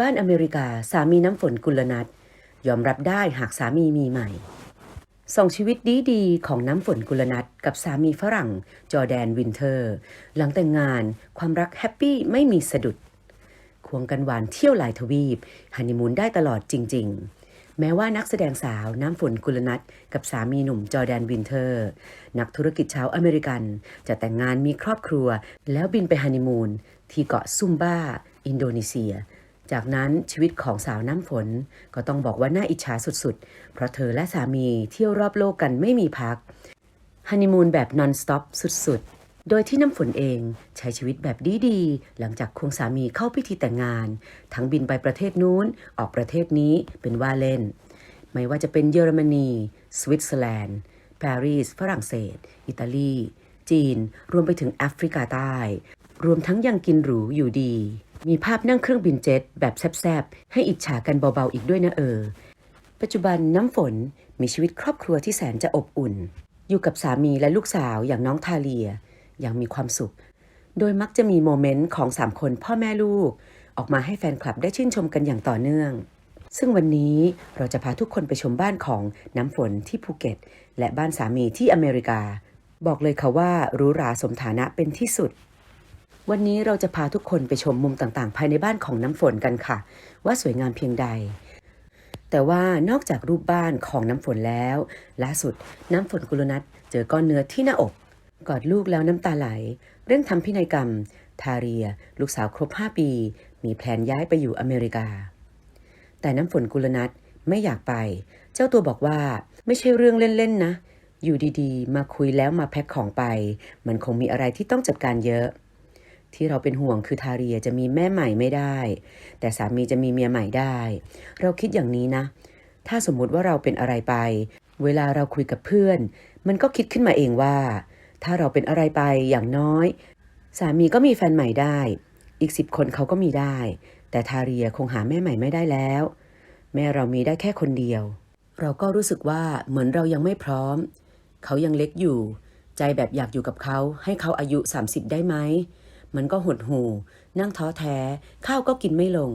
บ้านอเมริกาสามีน้ำฝนกุลนัทยอมรับได้หากสามีมีใหม่ส่งชีวิตดีๆ ของน้ำฝนกุลนัทกับสามีฝรั่ง จอแดนวินเทอร์ หลังแต่งงานความรักแฮปปี้ไม่มีสะดุด ควงกันหวานเที่ยวหลายทวีปฮันนีมูนได้ตลอดจริง ๆ แม้ว่านักแสดงสาวน้ำฝนกุลนัทกับสามีหนุ่มจอแดนวินเทอร์ นักธุรกิจชาวอเมริกัน จะแต่งงานมีครอบครัว แล้วบินไปฮันนีมูนที่เกาะซุมบ้า อินโดนีเซีย จากนั้นชีวิตของสาวน้ำฝนก็ต้องบอกว่าน่าอิจฉาสุดๆ เพราะเธอและสามีเที่ยวรอบโลกกันไม่มีพัก ฮันนีมูนแบบนอนสต็อปสุดๆ โดยที่น้ำฝนเองใช้ชีวิตแบบดีๆ หลังจากควงสามีเข้าพิธีแต่งงาน ทั้งบินไปประเทศนู้น ออกประเทศนี้เป็นว่าเล่น ไม่ว่าจะเป็นเยอรมนี สวิตเซอร์แลนด์ ปารีส ฝรั่งเศส อิตาลี จีน รวมไปถึงแอฟริกาใต้ รวมทั้งยังกินหรูอยู่ดี มีภาพนั่งเครื่องบินเจ็ตแบบแซบๆ ให้อิจฉากันเบาๆอีกด้วยนะเออ ปัจจุบันน้ำฝนมีชีวิตครอบครัวที่แสนจะอบอุ่น อยู่กับสามีและลูกสาวอย่างน้องทาเลีย อย่างมีความสุข โดยมักจะมีโมเมนต์ของสามคนพ่อแม่ลูก ออกมาให้แฟนคลับได้ชื่นชมกันอย่างต่อเนื่อง ซึ่งวันนี้เราจะพาทุกคนไปชมบ้านของน้ำฝนที่ภูเก็ต และบ้านสามีที่อเมริกา บอกเลยค่ะว่าหรูหราสมฐานะเป็นที่สุด วันนี้เราจะพาทุกคนไปชมมุมต่างๆ ภายในบ้านของน้ำฝนกันค่ะ ว่าสวยงามเพียงใด แต่ว่านอกจากรูปบ้านของน้ำฝนแล้ว ล่าสุดน้ำฝนกุลนัทเจอก้อนเนื้อที่หน้าอก กอดลูกแล้วน้ำตาไหล เรื่องทำพินัยกรรม ทาเรีย ลูกสาวครบ 5 ปี มีแผนย้ายไปอยู่อเมริกา แต่น้ำฝนกุลนัทไม่อยากไป เจ้าตัวบอกว่าไม่ใช่เรื่องเล่นๆนะ อยู่ดีๆ มาคุยแล้วมาแพ็คของไป มันคงมีอะไรที่ต้องจัดการเยอะ ที่เราเป็นห่วงคือทาเรียจะมีแม่ใหม่ไม่ได้ แต่สามีจะมีเมียใหม่ได้ เราคิดอย่างนี้นะ ถ้าสมมุติว่าเราเป็นอะไรไป เวลาเราคุยกับเพื่อน มันก็คิดขึ้นมาเองว่า ถ้าเราเป็นอะไรไปอย่างน้อย สามีก็มีแฟนใหม่ได้ อีกสิบคนเขาก็มีได้ แต่ทาเรียคงหาแม่ใหม่ไม่ได้แล้ว แม่เรามีได้แค่คนเดียว เราก็รู้สึกว่าเหมือนเรายังไม่พร้อม เขายังเล็กอยู่ ใจแบบอยากอยู่กับเขา ให้เขาอายุ 30 ได้ไหม มันก็หดหู่ นั่งท้อแท้ ข้าวก็กินไม่ลง